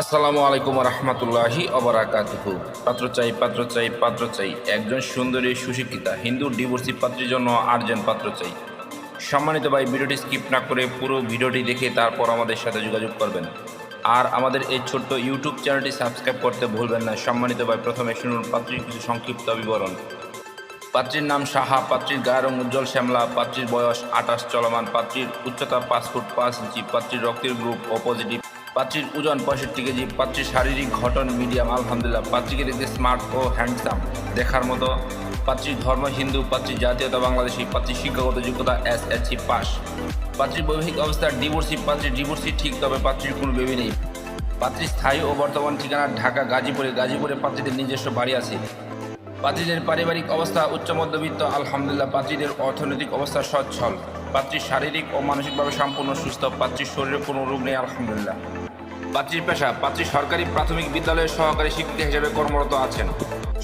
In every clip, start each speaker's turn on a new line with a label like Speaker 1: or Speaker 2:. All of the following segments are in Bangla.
Speaker 1: আসসালামু আলাইকুম রহমতুল্লাহি অবরাকাতুহু পাত্র চাই পাত্র চাই পাত্র চাই। একজন সুন্দরী, সুশিক্ষিতা, হিন্দু, ডিভোর্সি পাত্রীর জন্য আর্জেন্ট পাত্র চাই। সম্মানিত ভাই, ভিডিওটি স্কিপ না করে পুরো ভিডিওটি দেখে তারপর আমাদের সাথে যোগাযোগ করবেন। আর আমাদের এই ছোট্ট ইউটিউব চ্যানেলটি সাবস্ক্রাইব করতে ভুলবেন না। সম্মানিত ভাই, প্রথমে শুনুন পাত্রীর কিছু সংক্ষিপ্ত বিবরণ। পাত্রীর নাম সাহা, পাত্রীর গায়ের রং উজ্জ্বল শ্যামলা, পাত্রীর বয়স আঠাশ চলমান, পাত্রীর উচ্চতা পাঁচ ফুট পাঁচ ইঞ্চি, পাত্রীর রক্তের গ্রুপ ও পজিটিভ পাত্রীর ওজন পঁয়ষট্টি কেজি, পাত্রীর শারীরিক ঘটন মিডিয়াম, আলহামদুলিল্লাহ। পাত্রীকে দেখতে স্মার্ট ও হ্যান্ডসাম দেখার মতো। পাত্রীর ধর্ম, হিন্দু পাত্রীর জাতীয়তা, বাংলাদেশি পাত্রীর শিক্ষাগত যোগ্যতা এস এসসি পাস পাত্রীর বৈবাহিক অবস্থা ডিভোর্সি পাত্রীর ডিভোর্সি ঠিক, তবে পাত্রীর কোনো বেবি নেই। পাত্রীর স্থায়ী ও বর্তমান ঠিকানা ঢাকা, গাজীপুরে। গাজীপুরে পাত্রীদের নিজস্ব বাড়ি আছে। পাত্রীদের পারিবারিক অবস্থা উচ্চ মধ্যবিত্ত, আলহামদুলিল্লাহ। পাত্রীদের অর্থনৈতিক অবস্থা সচ্ছল। পাত্রীর শারীরিক ও মানসিকভাবে সম্পূর্ণ সুস্থ। পাত্রীর শরীরে কোনো রোগ নেই, আলহামদুলিল্লাহ। পাত্রীর পেশা, পাত্রী সরকারি প্রাথমিক বিদ্যালয়ের সহকারী শিক্ষিকা হিসেবে কর্মরত আছেন।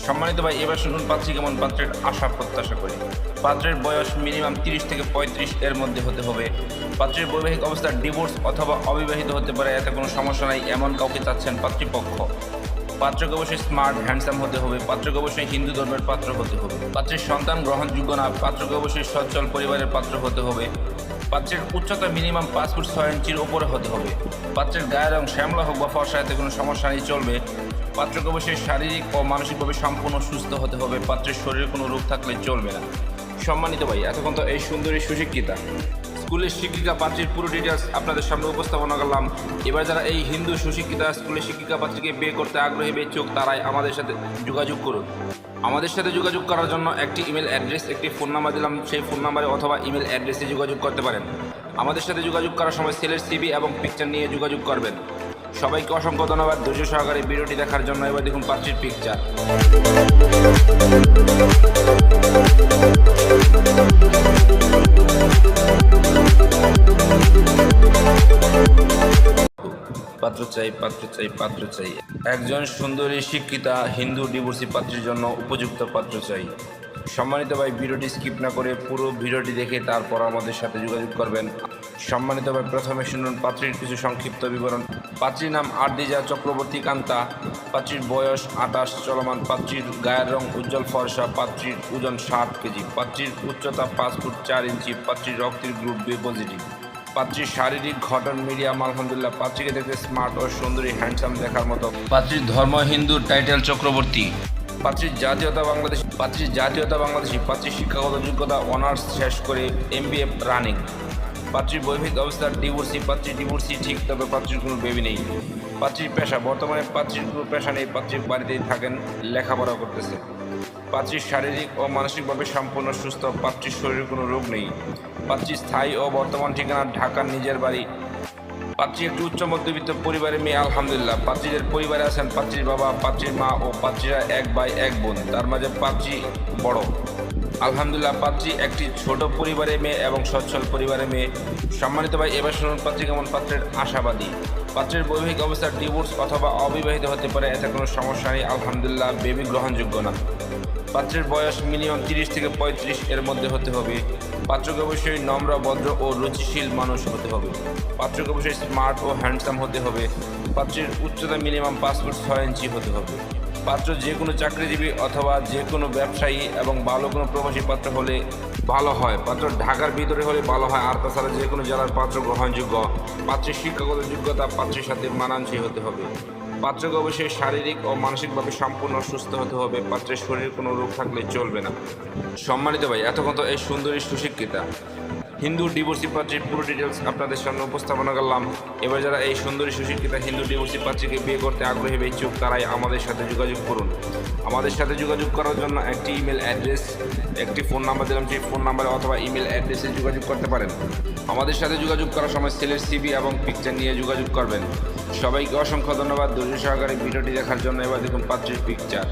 Speaker 1: সম্মানিত ভাই, এবার শুনুন পাত্রী কেমন পাত্রের আশা প্রত্যাশা করি। পাত্রের বয়স মিনিমাম তিরিশ থেকে পঁয়ত্রিশ এর মধ্যে হতে হবে। পাত্রের বৈবাহিক অবস্থা ডিভোর্স অথবা অবিবাহিত হতে পারে, এতে কোনো সমস্যা নাই, এমন কাউকে চাচ্ছেন পাত্রীপক্ষ। পাত্রকে অবশ্যই স্মার্ট, হ্যান্ডসাম হতে হবে, পাত্রকে অবশ্যই হিন্দু ধর্মের পাত্র হতে হবে। পাত্রের সন্তান গ্রহণযোগ্য না, পাত্রকে অবশ্যই সচ্ছল পরিবারের পাত্র হতে হবে। পাত্রের উচ্চতা মিনিমাম পাঁচ ফুট ছয় ইঞ্চির ওপরে হতে হবে। পাত্রের গায়ের রং শ্যামলা হোক বা ফর্সায়তে কোনো সমস্যা নেই, চলবে। পাত্রকে অবশ্যই শারীরিক ও মানসিকভাবে সম্পূর্ণ সুস্থ হতে হবে। পাত্রের শরীরে কোনো রোগ থাকলে চলবে না। সম্মানিত ভাই, এতক্ষণ তো এই সুন্দরী সুশিক্ষিতা। স্কুলের শিক্ষিকা পাত্রীর পুরো ডিটেলস আপনাদের সামনে উপস্থাপনা করলাম। এবার যারা এই হিন্দু সুশিক্ষিতা স্কুলের শিক্ষিকা পাত্রীকে বিয়ে করতে আগ্রহী বেচুক, তারাই আমাদের সাথে যোগাযোগ করুন। আমাদের সাথে যোগাযোগ করার জন্য একটি ইমেল অ্যাড্রেস একটি ফোন নাম্বার দিলাম। সেই ফোন নাম্বারে অথবা ইমেল অ্যাড্রেসে যোগাযোগ করতে পারেন। আমাদের সাথে যোগাযোগ করার সময় সেলের সিবি এবং পিকচার নিয়ে যোগাযোগ করবেন। সবাইকে অসংখ্য ধন্যবাদ। ধৈর্য সহকারে ভিডিওটি দেখার জন্য এবার দেখুন পাত্রীর পিকচার পাত্র চাই পাত্র চাই পাত্র চাই। একজন সুন্দরী, শিক্ষিতা, হিন্দু ডিভোর্সি পাত্রের জন্য উপযুক্ত পাত্র চাই। সম্মানিত ভাই, ভিডিওটি স্কিপ না করে পুরো ভিডিওটি দেখে তারপর আমাদের সাথে যোগাযোগ করবেন। সম্মানিত ভাই, প্রথমে শুনুন পাত্রীর কিছু সংক্ষিপ্ত বিবরণ। পাত্রীর নাম আরদিজা চক্রবর্তী কান্তা। পাত্রীর বয়স আঠাশ, চলমান পাত্রীর গায়ের রং উজ্জ্বল ফর্সা, পাত্রীর ওজন ষাট কেজি। পাত্রীর উচ্চতা পাঁচ ফুট চার ইঞ্চি, পাত্রীর রক্তের গ্রুপ বি পজিটিভ। পাত্রীর শারীরিক গঠন মিডিয়াম, আলহামদুলিল্লাহ। পাত্রীকে দেখতে স্মার্ট ও সুন্দরী, হ্যান্ডসাম দেখার মতো। পাত্রীর ধর্ম হিন্দু, টাইটেল চক্রবর্তী। পাত্রীর জাতীয়তা বাংলাদেশ পাত্রীর জাতীয়তা বাংলাদেশী, পাত্রীর শিক্ষাগত যোগ্যতা, অনার্স শেষ করে এম রানিং। পাত্রীর বৈবাহিক অবস্থা ডিভোর্সি পাত্রীর ডিভোর্সি ঠিক তবে পাত্রীর কোনো বেবি নেই। পাত্রীর পেশা, বর্তমানে পাত্রীর কোনো পেশা নেই পাত্রীর বাড়িতেই থাকেন লেখাপড়া করতেছে। পাত্রীর শারীরিক ও মানসিকভাবে সম্পূর্ণ সুস্থ, পাত্রীর শরীরে কোনো রোগ নেই। পাত্রীর স্থায়ী ও বর্তমান ঠিকানা, ঢাকার নিজের বাড়ি। পাত্রী একটি উচ্চ মধ্যবিত্ত পরিবারের মেয়ে, আলহামদুলিল্লাহ। পাত্রীদের পরিবারে আছেন পাত্রীর বাবা, পাত্রীর মা ও পাত্রীরা এক ভাই, এক বোন। তার মাঝে পাত্রী বড়। আলহামদুলিল্লাহ পাত্রী একটি ছোট পরিবারের মেয়ে এবং সচ্ছল পরিবারের মেয়ে। সম্মানিত ভাই, এবার শুনুন পাত্রী কেমন, পাত্রের আশাবাদী। পাত্রের বৈবাহিক অবস্থা, ডিভোর্স অথবা অবিবাহিত হতে পারে, এতে কোনো সমস্যা নেই, আলহামদুলিল্লাহ, বেবি গ্রহণযোগ্য না। পাত্রের বয়স মিনিমাম তিরিশ থেকে পঁয়ত্রিশ এর মধ্যে হতে হবে। পাত্রকে অবশ্যই নম্র, ভদ্র ও রুচিশীল মানুষ হতে হবে। পাত্রকে অবশ্যই স্মার্ট ও হ্যান্ডসাম হতে হবে। পাত্রের উচ্চতা মিনিমাম পাঁচ ফুট ছয় ইঞ্চি হতে হবে। পাত্র যে কোনো চাকরিজীবী অথবা যে কোনো ব্যবসায়ী এবং ভালো কোনো প্রবাসী পাত্র হলে ভালো হয়। পাত্র ঢাকার ভিতরে হলে ভালো হয়। আর তাছাড়া যে কোনো জেলার পাত্র গ্রহণযোগ্য। পাত্রের শিক্ষাগত যোগ্যতা পাত্রের সাথে মানানসই হতে হবে। পাত্রকে অবশ্যই শারীরিক ও মানসিকভাবে সম্পূর্ণ সুস্থ হতে হবে। পাত্রের শরীরে কোনো রোগ থাকলে চলবে না। সম্মানিত ভাই, এতক্ষণ তো এই সুন্দরী সুশিক্ষিতা। হিন্দু ডিভোর্সি পাত্রীর পুরো ডিটেলস আপনাদের সামনে উপস্থাপনা করলাম। এবার যারা এই সুন্দরী সুশিক্ষিতা হিন্দু ডিভোর্সি পাত্রীকে বিয়ে করতে আগ্রহী বা ইচ্ছুক, তারাই আমাদের সাথে যোগাযোগ করুন। আমাদের সাথে যোগাযোগ করার জন্য একটি ইমেল অ্যাড্রেস একটি ফোন নাম্বার দিলাম, সেই ফোন নাম্বারে অথবা ইমেল অ্যাড্রেসে যোগাযোগ করতে পারেন। আমাদের সাথে যোগাযোগ করার সময় সেলের সিবি এবং পিকচার নিয়ে যোগাযোগ করবেন। সবাইকে অসংখ্য ধন্যবাদ, ধৈর্য সহকারে ভিডিওটি দেখার জন্য। এবার দেখুন পাত্রীর পিকচার